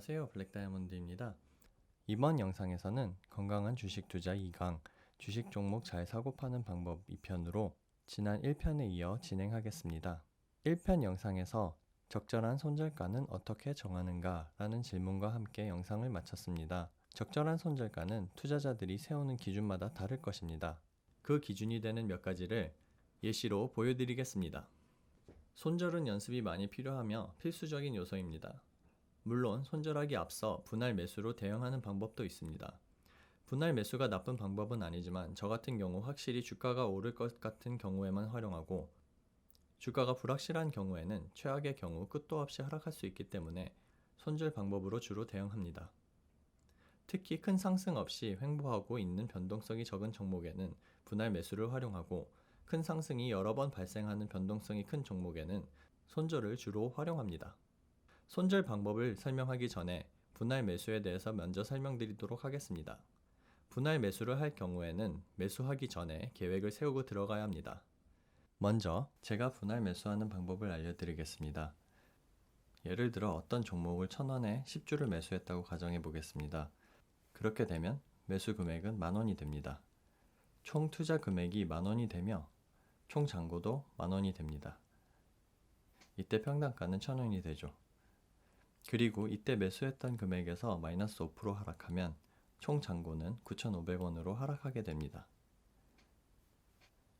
안녕하세요. 블랙다이아몬드입니다. 이번 영상에서는 건강한 주식 투자 2강, 주식 종목 잘 사고 파는 방법 2편으로 지난 1편에 이어 진행하겠습니다. 1편 영상에서 적절한 손절가는 어떻게 정하는가 라는 질문과 함께 영상을 마쳤습니다. 적절한 손절가는 투자자들이 세우는 기준마다 다를 것입니다. 그 기준이 되는 몇 가지를 예시로 보여드리겠습니다. 손절은 연습이 많이 필요하며 필수적인 요소입니다. 물론 손절하기 앞서 분할 매수로 대응하는 방법도 있습니다. 분할 매수가 나쁜 방법은 아니지만 저 같은 경우 확실히 주가가 오를 것 같은 경우에만 활용하고 주가가 불확실한 경우에는 최악의 경우 끝도 없이 하락할 수 있기 때문에 손절 방법으로 주로 대응합니다. 특히 큰 상승 없이 횡보하고 있는 변동성이 적은 종목에는 분할 매수를 활용하고 큰 상승이 여러 번 발생하는 변동성이 큰 종목에는 손절을 주로 활용합니다. 손절 방법을 설명하기 전에 분할 매수에 대해서 먼저 설명드리도록 하겠습니다. 분할 매수를 할 경우에는 매수하기 전에 계획을 세우고 들어가야 합니다. 먼저 제가 분할 매수하는 방법을 알려드리겠습니다. 예를 들어 어떤 종목을 1000원에 10주를 매수했다고 가정해 보겠습니다. 그렇게 되면 매수 금액은 만원이 됩니다. 총 투자 금액이 만원이 되며 총 잔고도 만원이 됩니다. 이때 평단가는 1000원이 되죠. 그리고 이때 매수했던 금액에서 마이너스 5% 하락하면 총 잔고는 9,500원으로 하락하게 됩니다.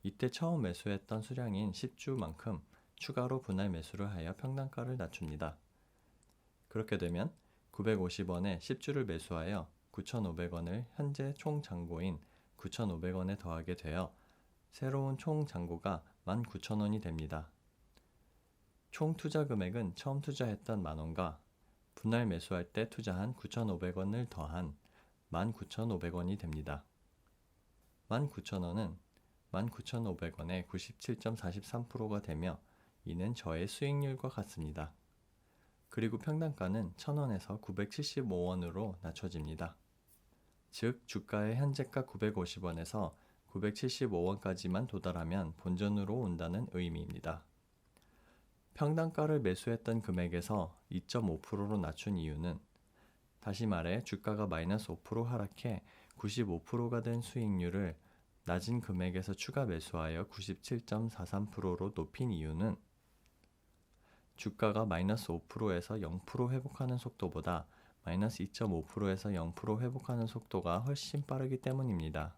이때 처음 매수했던 수량인 10주만큼 추가로 분할 매수를 하여 평단가를 낮춥니다. 그렇게 되면 950원에 10주를 매수하여 9,500원을 현재 총 잔고인 9,500원에 더하게 되어 새로운 총 잔고가 19,000원이 됩니다. 총 투자 금액은 처음 투자했던 만원과 분할 매수할 때 투자한 9,500원을 더한 19,500원이 됩니다. 19,000원은 19,500원의 97.43%가 되며 이는 저의 수익률과 같습니다. 그리고 평단가는 1,000원에서 975원으로 낮춰집니다. 즉, 주가의 현재가 950원에서 975원까지만 도달하면 본전으로 온다는 의미입니다. 평단가를 매수했던 금액에서 2.5%로 낮춘 이유는 다시 말해 주가가 마이너스 5% 하락해 95%가 된 수익률을 낮은 금액에서 추가 매수하여 97.43%로 높인 이유는 주가가 마이너스 5%에서 0% 회복하는 속도보다 마이너스 2.5%에서 0% 회복하는 속도가 훨씬 빠르기 때문입니다.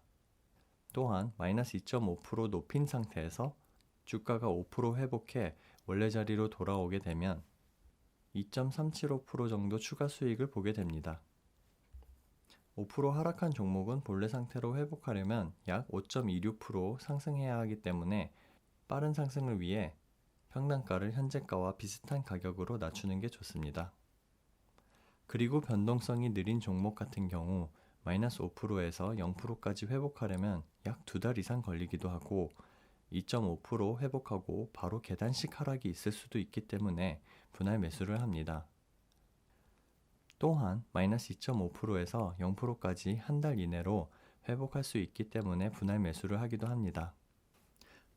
또한 마이너스 2.5% 높인 상태에서 주가가 5% 회복해 원래 자리로 돌아오게 되면 2.375% 정도 추가 수익을 보게 됩니다. 5% 하락한 종목은 본래 상태로 회복하려면 약 5.26% 상승해야 하기 때문에 빠른 상승을 위해 평단가를 현재가와 비슷한 가격으로 낮추는 게 좋습니다. 그리고 변동성이 느린 종목 같은 경우 마이너스 5%에서 0%까지 회복하려면 약 두 달 이상 걸리기도 하고 2.5% 회복하고 바로 계단식 하락이 있을 수도 있기 때문에 분할 매수를 합니다. 또한 마이너스 2.5%에서 0%까지 한 달 이내로 회복할 수 있기 때문에 분할 매수를 하기도 합니다.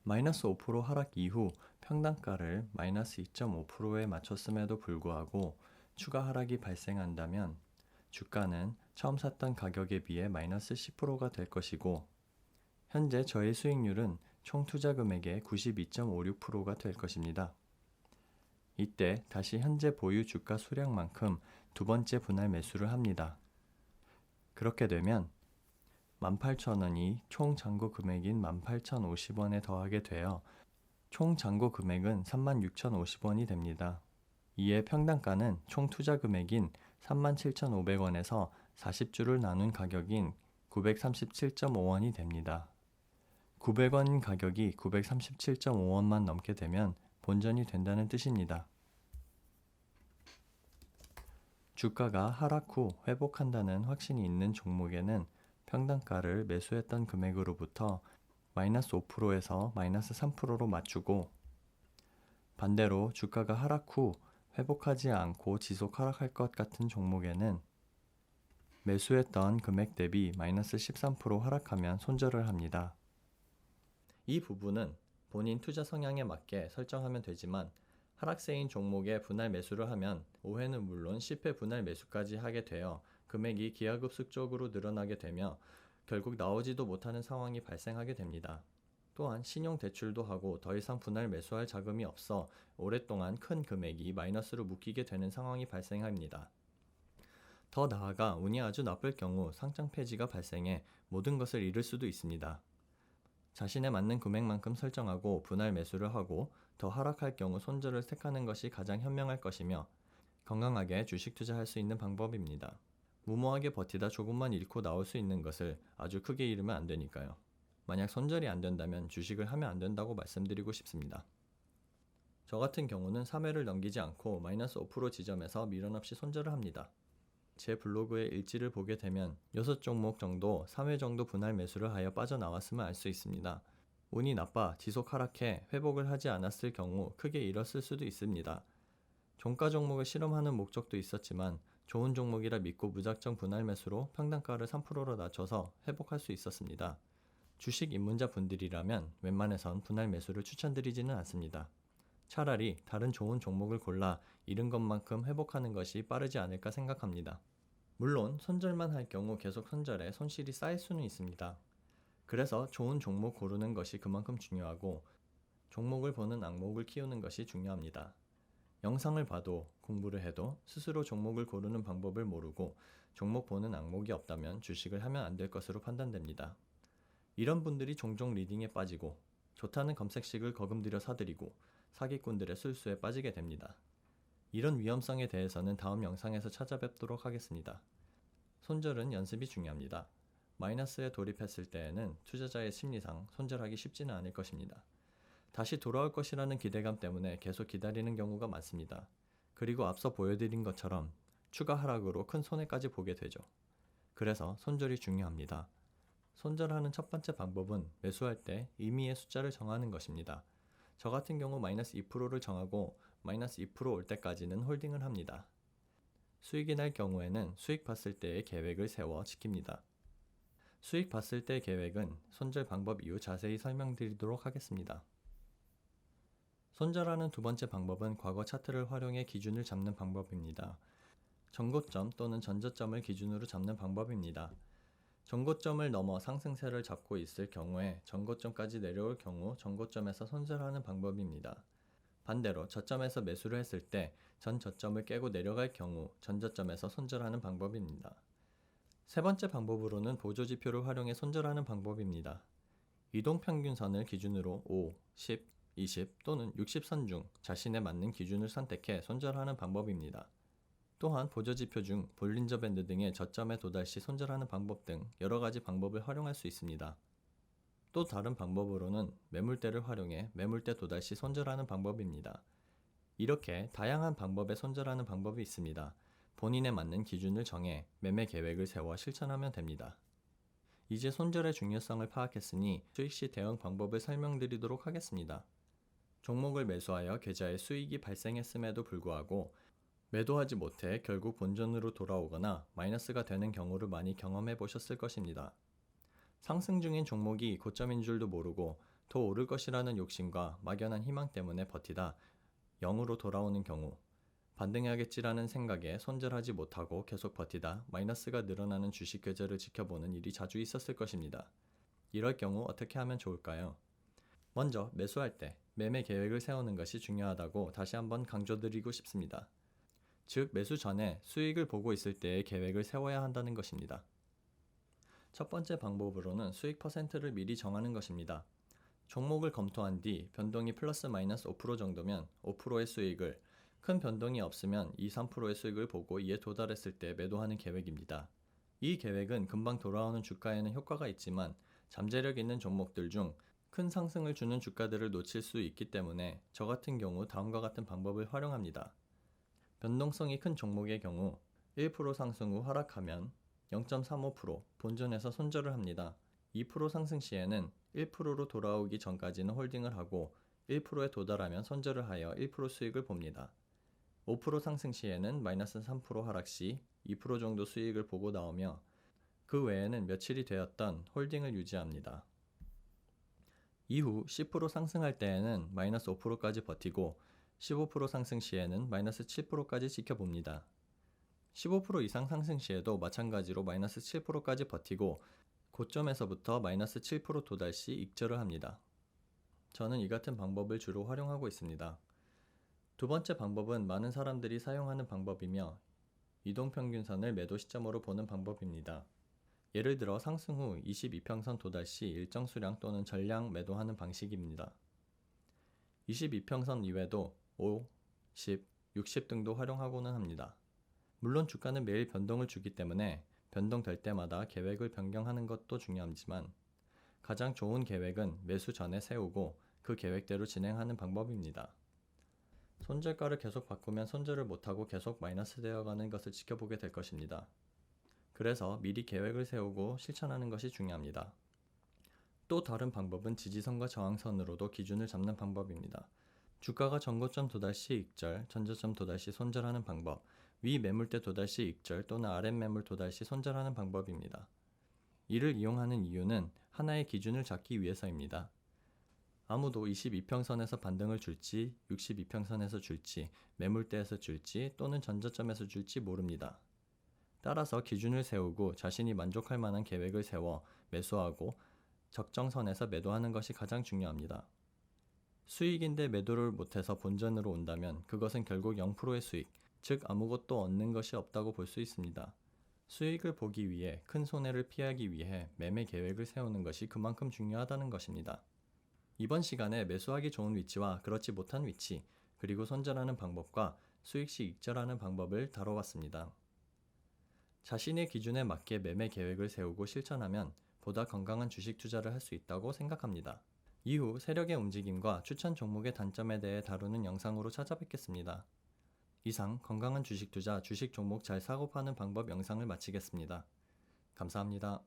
마이너스 5% 하락 이후 평단가를 마이너스 2.5%에 맞췄음에도 불구하고 추가 하락이 발생한다면 주가는 처음 샀던 가격에 비해 마이너스 10%가 될 것이고 현재 저의 수익률은 총 투자 금액의 92.56%가 될 것입니다. 이때 다시 현재 보유 주가 수량만큼 두 번째 분할 매수를 합니다. 그렇게 되면 18,000원이 총 잔고 금액인 18,050원에 더하게 되어 총 잔고 금액은 36,050원이 됩니다. 이에 평단가는 총 투자 금액인 37,500원에서 40주를 나눈 가격인 937.5원이 됩니다. 900원 가격이 937.5원만 넘게 되면 본전이 된다는 뜻입니다. 주가가 하락 후 회복한다는 확신이 있는 종목에는 평단가를 매수했던 금액으로부터 마이너스 5%에서 마이너스 3%로 맞추고 반대로 주가가 하락 후 회복하지 않고 지속 하락할 것 같은 종목에는 매수했던 금액 대비 마이너스 13% 하락하면 손절을 합니다. 이 부분은 본인 투자 성향에 맞게 설정하면 되지만 하락세인 종목에 분할 매수를 하면 5회는 물론 10회 분할 매수까지 하게 되어 금액이 기하급수적으로 늘어나게 되며 결국 나오지도 못하는 상황이 발생하게 됩니다. 또한 신용 대출도 하고 더 이상 분할 매수할 자금이 없어 오랫동안 큰 금액이 마이너스로 묶이게 되는 상황이 발생합니다. 더 나아가 운이 아주 나쁠 경우 상장 폐지가 발생해 모든 것을 잃을 수도 있습니다. 자신에 맞는 금액만큼 설정하고 분할 매수를 하고 더 하락할 경우 손절을 택하는 것이 가장 현명할 것이며 건강하게 주식 투자할 수 있는 방법입니다. 무모하게 버티다 조금만 잃고 나올 수 있는 것을 아주 크게 잃으면 안 되니까요. 만약 손절이 안 된다면 주식을 하면 안 된다고 말씀드리고 싶습니다. 저 같은 경우는 3회를 넘기지 않고 마이너스 5% 지점에서 미련 없이 손절을 합니다. 제 블로그의 일지를 보게 되면 6종목 정도 3회 정도 분할 매수를 하여 빠져나왔음을 알 수 있습니다. 운이 나빠 지속 하락해 회복을 하지 않았을 경우 크게 잃었을 수도 있습니다. 종가 종목을 실험하는 목적도 있었지만 좋은 종목이라 믿고 무작정 분할 매수로 평단가를 3%로 낮춰서 회복할 수 있었습니다. 주식 입문자 분들이라면 웬만해선 분할 매수를 추천드리지는 않습니다. 차라리 다른 좋은 종목을 골라 잃은 것만큼 회복하는 것이 빠르지 않을까 생각합니다. 물론 손절만 할 경우 계속 손절에 손실이 쌓일 수는 있습니다. 그래서 좋은 종목 고르는 것이 그만큼 중요하고 종목을 보는 악목을 키우는 것이 중요합니다. 영상을 봐도 공부를 해도 스스로 종목을 고르는 방법을 모르고 종목 보는 악목이 없다면 주식을 하면 안 될 것으로 판단됩니다. 이런 분들이 종종 리딩에 빠지고 좋다는 검색식을 거금들여 사들이고 사기꾼들의 술수에 빠지게 됩니다. 이런 위험성에 대해서는 다음 영상에서 찾아뵙도록 하겠습니다. 손절은 연습이 중요합니다. 마이너스에 돌입했을 때에는 투자자의 심리상 손절하기 쉽지는 않을 것입니다. 다시 돌아올 것이라는 기대감 때문에 계속 기다리는 경우가 많습니다. 그리고 앞서 보여드린 것처럼 추가 하락으로 큰 손해까지 보게 되죠. 그래서 손절이 중요합니다. 손절하는 첫 번째 방법은 매수할 때 의미의 숫자를 정하는 것입니다. 저 같은 경우 마이너스 2%를 정하고 마이너스 2%올 때까지는 홀딩을 합니다. 수익이 날 경우에는 수익 봤을 때의 계획을 세워 지킵니다. 수익 봤을 때 계획은 손절 방법 이후 자세히 설명드리도록 하겠습니다. 손절하는 두 번째 방법은 과거 차트를 활용해 기준을 잡는 방법입니다. 전고점 또는 전저점을 기준으로 잡는 방법입니다. 전고점을 넘어 상승세를 잡고 있을 경우에 전고점까지 내려올 경우 전고점에서 손절하는 방법입니다. 반대로 저점에서 매수를 했을 때 전 저점을 깨고 내려갈 경우 전 저점에서 손절하는 방법입니다. 세 번째 방법으로는 보조지표를 활용해 손절하는 방법입니다. 이동평균선을 기준으로 5, 10, 20 또는 60선 중 자신에 맞는 기준을 선택해 손절하는 방법입니다. 또한 보조지표 중 볼린저 밴드 등의 저점에 도달 시 손절하는 방법 등 여러 가지 방법을 활용할 수 있습니다. 또 다른 방법으로는 매물대를 활용해 매물대 도달 시 손절하는 방법입니다. 이렇게 다양한 방법에 손절하는 방법이 있습니다. 본인에 맞는 기준을 정해 매매 계획을 세워 실천하면 됩니다. 이제 손절의 중요성을 파악했으니 수익 시 대응 방법을 설명드리도록 하겠습니다. 종목을 매수하여 계좌에 수익이 발생했음에도 불구하고 매도하지 못해 결국 본전으로 돌아오거나 마이너스가 되는 경우를 많이 경험해 보셨을 것입니다. 상승 중인 종목이 고점인 줄도 모르고 더 오를 것이라는 욕심과 막연한 희망 때문에 버티다 0으로 돌아오는 경우 반등해야겠지라는 생각에 손절하지 못하고 계속 버티다 마이너스가 늘어나는 주식 계좌를 지켜보는 일이 자주 있었을 것입니다. 이럴 경우 어떻게 하면 좋을까요? 먼저 매수할 때 매매 계획을 세우는 것이 중요하다고 다시 한번 강조드리고 싶습니다. 즉 매수 전에 수익을 보고 있을 때의 계획을 세워야 한다는 것입니다. 첫 번째 방법으로는 수익 퍼센트를 미리 정하는 것입니다. 종목을 검토한 뒤 변동이 플러스 마이너스 5% 정도면 5%의 수익을 큰 변동이 없으면 2, 3%의 수익을 보고 이에 도달했을 때 매도하는 계획입니다. 이 계획은 금방 돌아오는 주가에는 효과가 있지만 잠재력 있는 종목들 중 큰 상승을 주는 주가들을 놓칠 수 있기 때문에 저 같은 경우 다음과 같은 방법을 활용합니다. 변동성이 큰 종목의 경우 1% 상승 후 하락하면 0.35% 본전에서 손절을 합니다. 2% 상승 시에는 1%로 돌아오기 전까지는 홀딩을 하고 1%에 도달하면 손절을 하여 1% 수익을 봅니다. 5% 상승 시에는 마이너스 3% 하락 시 2% 정도 수익을 보고 나오며 그 외에는 며칠이 되었던 홀딩을 유지합니다. 이후 10% 상승할 때에는 마이너스 5%까지 버티고 15% 상승 시에는 마이너스 7%까지 지켜봅니다. 15% 이상 상승 시에도 마찬가지로 마이너스 7%까지 버티고 고점에서부터 마이너스 7% 도달 시 익절을 합니다. 저는 이 같은 방법을 주로 활용하고 있습니다. 두 번째 방법은 많은 사람들이 사용하는 방법이며 이동평균선을 매도 시점으로 보는 방법입니다. 예를 들어 상승 후 22평선 도달 시 일정 수량 또는 전량 매도하는 방식입니다. 22평선 이외에도 5, 10, 60 등도 활용하고는 합니다. 물론 주가는 매일 변동을 주기 때문에 변동될 때마다 계획을 변경하는 것도 중요하지만 가장 좋은 계획은 매수 전에 세우고 그 계획대로 진행하는 방법입니다. 손절가를 계속 바꾸면 손절을 못하고 계속 마이너스 되어가는 것을 지켜보게 될 것입니다. 그래서 미리 계획을 세우고 실천하는 것이 중요합니다. 또 다른 방법은 지지선과 저항선으로도 기준을 잡는 방법입니다. 주가가 전고점 도달 시 익절, 전저점 도달 시 손절하는 방법, 위 매물대 도달 시 익절 또는 아랫 매물 도달 시 손절하는 방법입니다. 이를 이용하는 이유는 하나의 기준을 잡기 위해서입니다. 아무도 22평선에서 반등을 줄지, 62평선에서 줄지, 매물대에서 줄지 또는 전저점에서 줄지 모릅니다. 따라서 기준을 세우고 자신이 만족할 만한 계획을 세워 매수하고 적정선에서 매도하는 것이 가장 중요합니다. 수익인데 매도를 못해서 본전으로 온다면 그것은 결국 0%의 수익, 즉 아무것도 얻는 것이 없다고 볼 수 있습니다. 수익을 보기 위해 큰 손해를 피하기 위해 매매 계획을 세우는 것이 그만큼 중요하다는 것입니다. 이번 시간에 매수하기 좋은 위치와 그렇지 못한 위치, 그리고 손절하는 방법과 수익 시 익절하는 방법을 다뤄봤습니다. 자신의 기준에 맞게 매매 계획을 세우고 실천하면 보다 건강한 주식 투자를 할 수 있다고 생각합니다. 이후 세력의 움직임과 추천 종목의 단점에 대해 다루는 영상으로 찾아뵙겠습니다. 이상 건강한 주식 투자 주식 종목 잘 사고 파는 방법 영상을 마치겠습니다. 감사합니다.